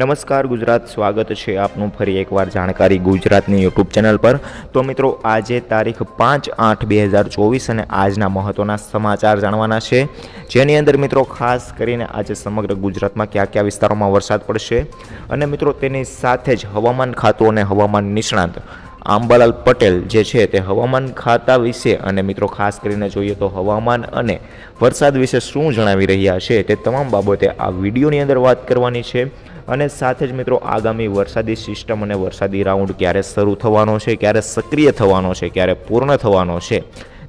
નમસ્કાર, ગુજરાત સ્વાગત છે આપનું ફરી એકવાર જાણકારી ગુજરાતની યુટ્યુબ ચેનલ પર. તો મિત્રો, આજે તારીખ પાંચ આઠ બે હજાર ચોવીસ અને આજના મહત્ત્વના સમાચાર જાણવાના છે. જેની અંદર મિત્રો, ખાસ કરીને આજે સમગ્ર ગુજરાતમાં કયા કયા વિસ્તારોમાં વરસાદ પડશે અને મિત્રો, તેની સાથે જ હવામાન ખાતું અને હવામાન નિષ્ણાંત આંબાલાલ પટેલ જે છે તે હવામાન ખાતા વિશે અને મિત્રો, ખાસ કરીને જોઈએ તો હવામાન અને વરસાદ વિશે શું જણાવી રહ્યા છે તે તમામ બાબતે આ વિડીયોની અંદર વાત કરવાની છે. અને સાથે જ મિત્રો આગામી વરસાદી સિસ્ટમ અને વરસાદી રાઉન્ડ ક્યારે શરૂ થવાનો છે, ક્યારે સક્રિય થવાનો છે, ક્યારે પૂર્ણ થવાનો છે,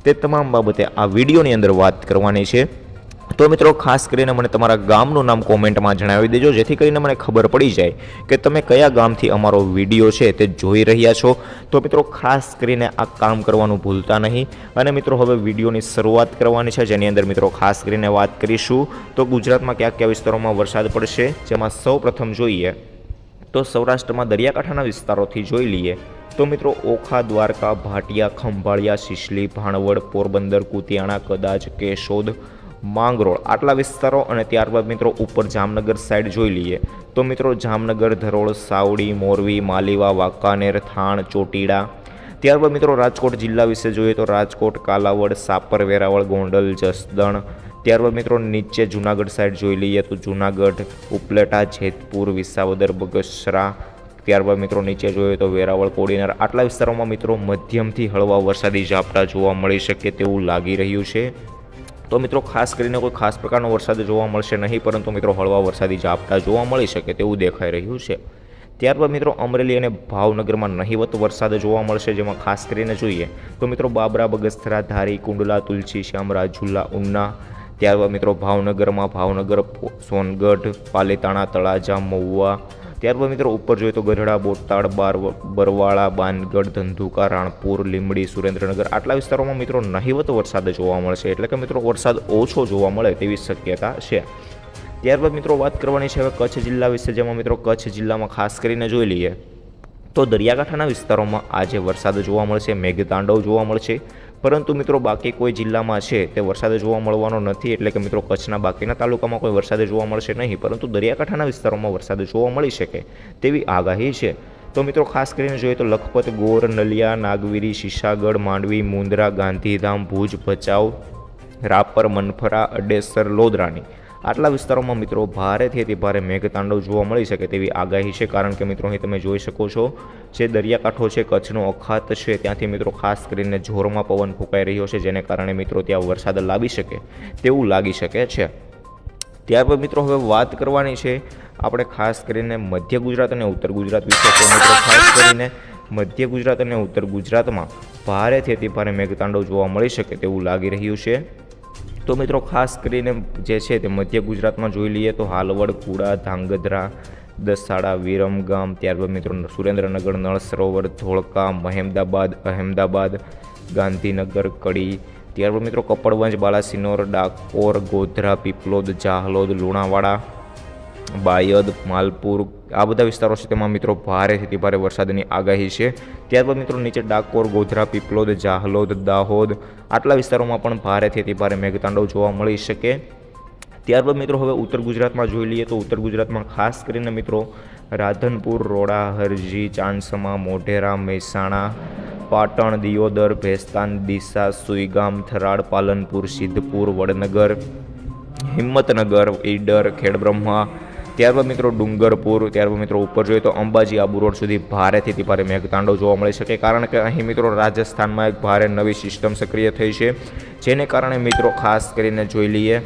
તે તમામ બાબતે આ વિડીયોની અંદર વાત કરવાની છે. તો મિત્રો, ખાસ કરીને મને તમારા ગામનું નામ કોમેન્ટમાં જણાવી દેજો, જેથી કરીને મને ખબર પડી જાય કે તમે કયા ગામથી અમારો વીડિયો છે તે જોઈ રહ્યા છો. તો મિત્રો, ખાસ કરીને આ કામ કરવાનું ભૂલતા નહીં. અને મિત્રો, હવે વિડીયોની શરૂઆત કરવાની છે, જેની અંદર મિત્રો, ખાસ કરીને વાત કરીશું. તો ગુજરાતમાં કયા કયા વિસ્તારોમાં વરસાદ પડશે, જેમાં સૌ જોઈએ તો સૌરાષ્ટ્રમાં દરિયાકાંઠાના વિસ્તારોથી જોઈ લઈએ તો મિત્રો, ઓખા, દ્વારકા, ભાટિયા, ખંભાળિયા શિશલી ભાણવડ, પોરબંદર, કુતિયાણા, કદાચ કેશોદ માંગરોળ. આટલા વિસ્તારો અને ત્યારબાદ મિત્રો ઉપર જામનગર સાઈડ જોઈ લઈએ. તો મિત્રો જામનગર, ધરોળ, સાવડી, મોરબી, માલીવા, વાંકાનેર, થાણ, ચોટીડા. ત્યારબાદ મિત્રો રાજકોટ જિલ્લા વિશે જોઈએ તો રાજકોટ, કાલાવડ, સાપર, વેરાવળ, ગોંડલ, જસદણ. ત્યારબાદ મિત્રો નીચે જુનાગઢ સાઈડ જોઈ લઈએ તો જુનાગઢ, ઉપલેટા, જેતપુર, વિસાવદર, બગસરા. ત્યારબાદ મિત્રો નીચે જોઈએ તો વેરાવળ, કોડીનાર. આટલા વિસ્તારોમાં મિત્રો મધ્યમથી હળવા વરસાદી ઝાપટા જોવા મળી શકે તેવું લાગી રહ્યું છે. તો મિત્રો ખાસ કરીને કોઈ ખાસ પ્રકારનો વરસાદ જોવા મળશે નહીં, પરંતુ મિત્રો હળવા વરસાદી ઝાપટા જોવા મળી શકે તેવું દેખાઈ રહ્યું છે. ત્યારબાદ મિત્રો અમરેલી અને ભાવનગરમાં નહીવત વરસાદ જોવા મળશે, જેમાં ખાસ કરીને જોઈએ તો મિત્રો બાબરા બગસરા ધારી, કુંડલા, તુલસી શ્યામરા ઝુલ્લા ઉના, ત્યારબાદ મિત્રો ભાવનગરમાં ભાવનગર સોનગઢ, પાલીતાણા, તળાજા, મહુવા ત્યારબાદ મિત્રો ઉપર જોઈએ તો ગઢડા, બોટાદ, બાર, બરવાળા, બાનગઢ, ધંધુકા, રાણપુર, લીંબડી, સુરેન્દ્રનગર આટલા વિસ્તારોમાં મિત્રો નહિવત વરસાદ જોવા મળશે. એટલે કે મિત્રો વરસાદ ઓછો જોવા મળે તેવી શક્યતા છે. ત્યારબાદ મિત્રો વાત કરવાની છે હવે કચ્છ જિલ્લા વિશે. જેમાં મિત્રો કચ્છ જિલ્લામાં ખાસ કરીને જોઈ લઈએ તો દરિયાકાંઠાના વિસ્તારોમાં આજે વરસાદ જોવા મળશે, મેઘતાંડવ જોવા મળશે પરંતુ મિત્રો બાકી કોઈ જિલ્લામાં છે તે વરસાદ જોવા મળવાનો નથી, એટલે કે મિત્રો કચ્છના બાકીના તાલુકામાં કોઈ વરસાદ જોવા મળશે નહીં, પરંતુ દરિયાકાંઠાના વિસ્તારોમાં વરસાદ જોવા મળી શકે તેવી આગાહી છે. તો મિત્રો ખાસ કરીને જોઈએ તો લખપત, ગોર, નલિયા, નાગવીરી, શીશાગઢ, માંડવી, મુંદ્રા, ગાંધીધામ, ભુજ, ભચાઉ, રાપર, મનફરા, અડેસર લોધરાની આટલા વિસ્તારોમાં મિત્રો ભારેથી અતિ ભારે મેઘતાંડવ જોવા મળી શકે તેવી આગાહી છે. કારણ કે મિત્રો અહીં તમે જોઈ શકો છો જે દરિયાકાંઠો છે કચ્છનો અખાત છે ત્યાંથી મિત્રો ખાસ કરીને જોરમાં પવન ફૂંકાઈ રહ્યો છે જેને કારણે મિત્રો ત્યાં વરસાદ લાવી શકે તેવું લાગી શકે છે. ત્યારબાદ મિત્રો હવે વાત કરવાની છે આપણે ખાસ કરીને મધ્ય ગુજરાત અને ઉત્તર ગુજરાત વિશે. તો મિત્રો ખાસ કરીને મધ્ય ગુજરાત અને ઉત્તર ગુજરાતમાં ભારેથી અતિ ભારે મેઘતાંડવ જોવા મળી શકે તેવું લાગી રહ્યું છે. તો મિત્રો ખાસ કરીને જે છે તે મધ્ય ગુજરાતમાં જોઈ લઈએ તો હાલવડ, કુડા, ધાંગધ્રા, દસાડા વિરમગામ ત્યારબાદ મિત્રો સુરેન્દ્રનગર નળ સરોવર ધોળકા, મહેમદાબાદ, અહેમદાબાદ, ગાંધીનગર, કડી ત્યારબાદ મિત્રો કપડવંજ, બાલાસિનોર, ડાકોર, ગોધરા, પીપલોદ, જાહલોદ, લુણાવાડા બાયદ, માલપુર, આ બધા વિસ્તારો છે તેમાં મિત્રો ભારેથી ભારે વરસાદની આગાહી છે. ત્યારબાદ મિત્રો નીચે ડાકોર, ગોધરા, પીપલોદ, જાહલોદ, દાહોદ, આટલા વિસ્તારોમાં પણ ભારેથી ભારે મેઘતાંડવ જોવા મળી શકે. ત્યારબાદ મિત્રો હવે ઉત્તર ગુજરાતમાં જોઈ લઈએ તો ઉત્તર ગુજરાતમાં ખાસ કરીને મિત્રો રાધનપુર રોડા હરજી ચાંદસમા મોઢેરા, મહેસાણા, પાટણ, દિયોદર, ભેસ્તાન દિશા સુઈગામ, થરાડ, પાલનપુર, સિદ્ધપુર, વડનગર, હિંમતનગર, ઈડર, ખેડબ્રહ્મા ત્યારબાદ મિત્રો ડુંગરપુર, ત્યારબાદ મિત્રો ઉપર જોઈએ તો અંબાજી આબુ રોડ સુધી ભારેથી ભારે મેઘતાંડવ જોવા મળી શકે કારણ કે અહીં મિત્રો રાજસ્થાનમાં એક ભારે નવી સિસ્ટમ સક્રિય થઈ છે, જેને કારણે મિત્રો ખાસ કરીને જોઈ લઈએ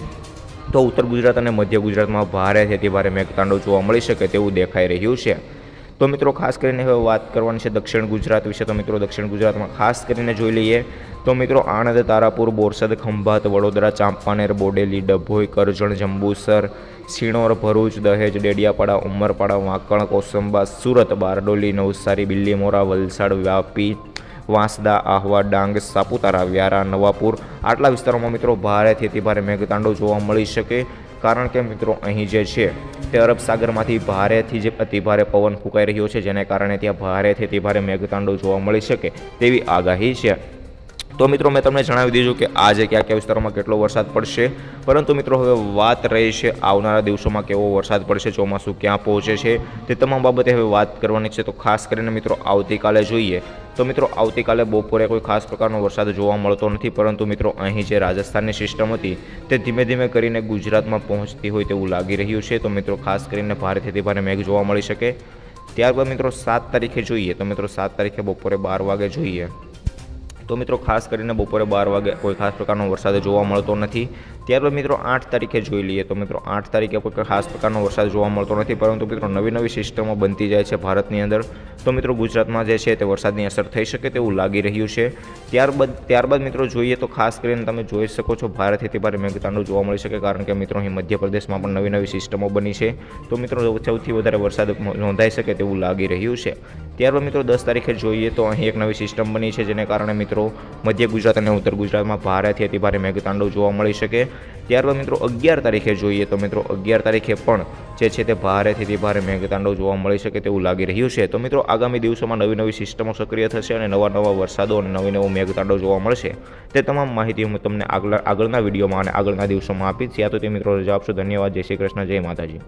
તો ઉત્તર ગુજરાત અને મધ્ય ગુજરાતમાં ભારેથી ભારે મેઘતાંડવ જોવા મળી શકે તેવું દેખાઈ રહ્યું છે. તો મિત્રો ખાસ કરીને હવે વાત કરવાની છે દક્ષિણ ગુજરાત વિશે, તો મિત્રો દક્ષિણ ગુજરાતમાં ખાસ કરીને જોઈ લઈએ તો મિત્રો આણંદ, તારાપુર, બોરસદ, ખંભાત, વડોદરા, ચાંપાનેર, બોડેલી, ડભોઈ, કરજણ, જંબુસર સિણોર ભરૂચ, દહેજ, ડેડિયાપાડા, ઉમરપાડા, વાંકણ, કોસંબા, સુરત, બારડોલી, નવસારી, બિલ્લીમોરા, વલસાડ, વ્યાપી, વાંસદા, આહવા, ડાંગ, સાપુતારા, વ્યારા, નવાપુર આટલા વિસ્તારોમાં મિત્રો ભારેથી અતિ ભારે મેઘતાંડો જોવા મળી શકે. કારણ કે મિત્રો અહીં જે છે તે અરબ સાગરમાંથી ભારેથી જે અતિભારે પવન ફૂંકાઈ રહ્યો છે, જેને કારણે ત્યાં ભારેથી અતિભારે મેઘતાંડો જોવા મળી શકે તેવી આગાહી છે. તો મિત્રો મેં તમને જણાવી દીધું કે આજે કયા કયા વિસ્તારોમાં કેટલો વરસાદ પડશે. પરંતુ મિત્રો હવે વાત રહી છે આવનારા દિવસોમાં કેવો વરસાદ પડશે, ચોમાસું ક્યાં પહોંચે છે, તે તમામ બાબતે હવે વાત કરવાની છે. તો ખાસ કરીને મિત્રો આવતીકાલે જોઈએ તો મિત્રો આવતીકાલે બપોરે કોઈ ખાસ પ્રકારનો વરસાદ જોવા મળતો નથી. પરંતુ મિત્રો અહીં જે રાજસ્થાનની સિસ્ટમ હતી તે ધીમે ધીમે કરીને ગુજરાતમાં પહોંચતી હોય તેવું લાગી રહ્યું છે. તો મિત્રો ખાસ કરીને ભારેથી ભારે મેઘ જોવા મળી શકે. ત્યારબાદ મિત્રો સાત તારીખે જોઈએ તો મિત્રો સાત તારીખે બપોરે બાર વાગે જોઈએ. તો મિત્રો ખાસ કરીને બપોરે બાર વાગે કોઈ ખાસ પ્રકારનો વરસાદ જોવા મળતો નથી. ત્યારબાદ મિત્રો આઠ તારીખે જોઈ લઈએ તો મિત્રો આઠ તારીખે કોઈ ખાસ પ્રકારનો વરસાદ જોવા મળતો નથી, પરંતુ મિત્રો નવી નવી સિસ્ટમો બનતી જાય છે ભારતની અંદર. તો મિત્રો ગુજરાતમાં જે છે તે વરસાદની અસર થઈ શકે તેવું લાગી રહ્યું છે. ત્યારબાદ ત્યારબાદ મિત્રો જોઈએ તો ખાસ કરીને તમે જોઈ શકો છો ભારતથી તે ભારે મેઘતાંડુ જોવા મળી શકે, કારણ કે મિત્રો અહીં મધ્યપ્રદેશમાં પણ નવી નવી સિસ્ટમો બની છે. તો મિત્રો સૌથી વધારે વરસાદ નોંધાઈ શકે તેવું લાગી રહ્યું છે. ત્યારબાદ મિત્રો દસ તારીખે જોઈએ તો અહીં એક નવી સિસ્ટમ બની છે, જેને કારણે મિત્રો મધ્ય ગુજરાત અને ઉત્તર ગુજરાતમાં ભારેથી અતિ ભારે મેઘતાંડવ જોવા મળી શકે. ત્યારબાદ મિત્રો અગિયાર તારીખે જોઈએ તો મિત્રો અગિયાર તારીખે પણ જે છે તે ભારેથી તે ભારે મેઘતાંડવ જોવા મળી શકે તેવું લાગી રહ્યું છે. તો મિત્રો આગામી દિવસોમાં નવી નવી સિસ્ટમો સક્રિય થશે અને નવા નવા વરસાદો અને નવી નવું મેઘતાંડવ જોવા મળશે. તે તમામ માહિતી હું તમને આગળ આગળના વિડીયોમાં અને આગળના દિવસોમાં આપીશ. યા તો તે મિત્રો રજા આપશો. ધન્યવાદ. જય શ્રી કૃષ્ણ. જય માતાજી.